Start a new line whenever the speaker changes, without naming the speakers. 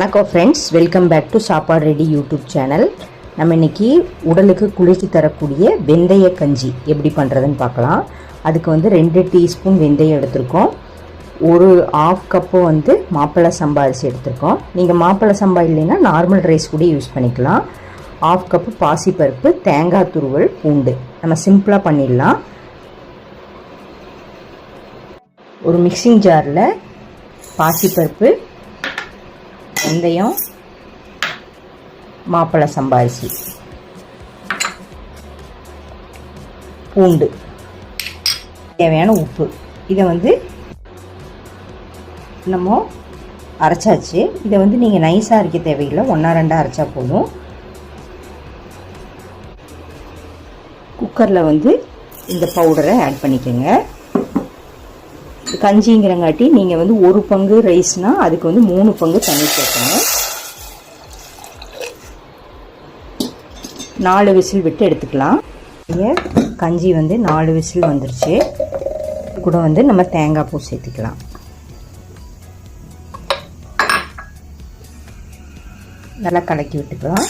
வணக்கம் friends welcome back to சாப்பாடு ready YouTube channel நம்ம இன்னைக்கு உடலுக்கு குளிர்ச்சி தரக்கூடிய வெந்தய கஞ்சி எப்படி பண்ணுறதுன்னு பார்க்கலாம். அதுக்கு வந்து ரெண்டு டீஸ்பூன் வெந்தயம் எடுத்திருக்கோம். ஒரு ஆஃப் கப்பு வந்து மாப்பிள்ளை சம்பா அரிசி எடுத்திருக்கோம். நீங்கள் மாப்பிள்ளை சம்பா இல்லைன்னா நார்மல் ரைஸ் கூட யூஸ் பண்ணிக்கலாம். ஆஃப் கப்பு பாசிப்பருப்பு தேங்காய் துருவல் பூண்டு. நம்ம சிம்பிளாக பண்ணிடலாம். ஒரு மிக்சிங் ஜாரில் பாசிப்பருப்பு வெந்தயம் மாப்பிள்ளை சம்பாரிசி பூண்டு தேவையான உப்பு. இதை வந்து நம்ம அரைச்சாச்சு. இதை வந்து நீங்கள் நைஸாக அரைக்க தேவையில்லை. ஒன்றா ரெண்டாக அரைச்சா போதும். குக்கரில் வந்து இந்த பவுடரை ஆட் பண்ணிக்கோங்க. கஞ்சிங்கிறங்காட்டி நீங்கள் வந்து ஒரு பங்கு ரைஸ்னால் அதுக்கு வந்து மூணு பங்கு தண்ணி சேர்க்கணும். நாலு விசில் விட்டு எடுத்துக்கலாம். கஞ்சி வந்து நாலு விசில் வந்துருச்சு. கூட வந்து நம்ம தேங்காய் பூ சேர்த்துக்கலாம். நல்லா கலக்கி விட்டுக்கலாம்.